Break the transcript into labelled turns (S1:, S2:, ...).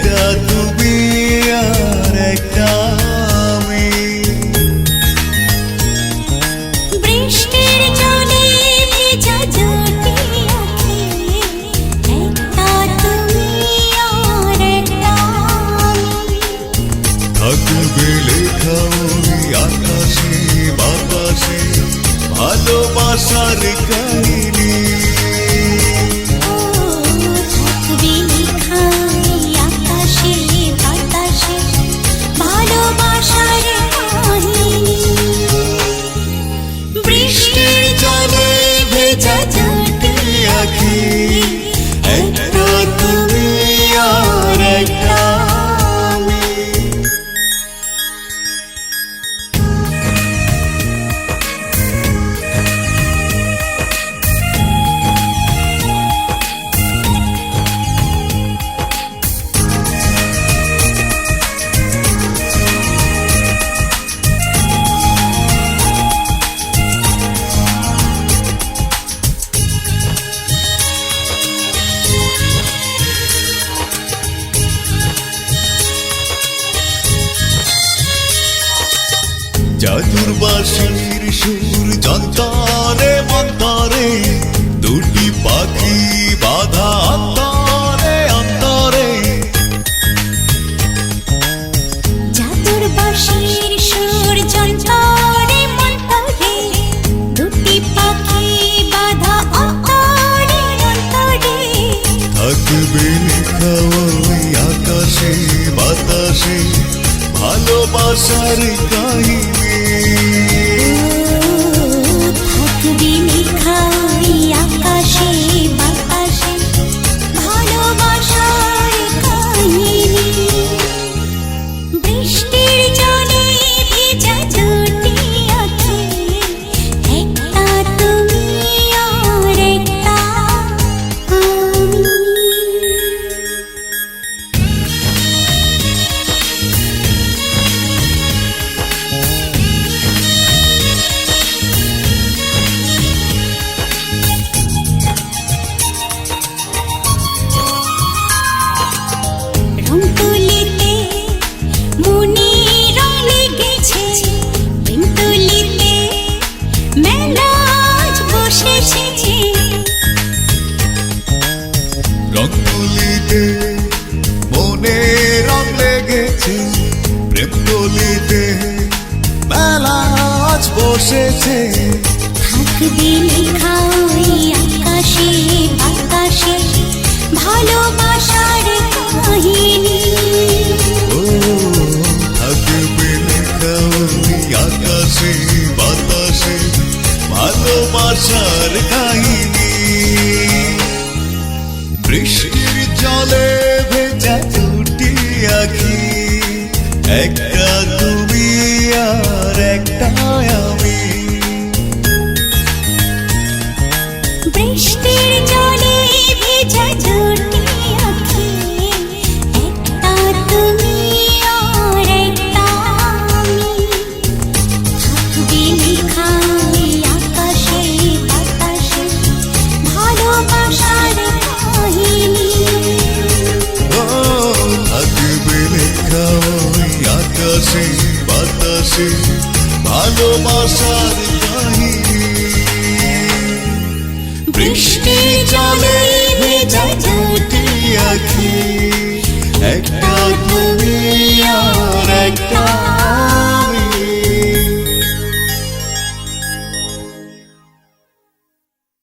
S1: একটা তুমি আর একটা আমি।
S2: বৃষ্টির জলে ভেজা জুটি আঁখি একটা তুমি আর একটা আমি।
S1: থাকবে লেখা ওই আকাশে বাতাসে ভালোবাসার কাহিনী। জাদুর বাঁশির সুর যন্তরে মন্তরে দুটি পাখি বাধা অন্তরে অন্তরে।
S2: জাদুর বাঁশির সুর যন্তরে মন্তরে দুটি পাখি বাধা অন্তরে অন্তরে।
S1: থাকবে লেখা ওই আকাশে বাতাসে ভালোবাসার কাহিনী রঙ্গলিতে মনে রং লেগেছে প্রেম গলিতে মেলা আজ বসেছে।
S2: থাকবে লেখা ওই আকাশে বাতাসে ভালোবাসার কাহিনী।
S1: ও থাকবে লেখা ওই আকাশে বাতাসে ভালোবাসার কাহিনী। বৃষ্টির জলে ভেজা দুটি আখি। একটা তুমি আর একটা আখি একটা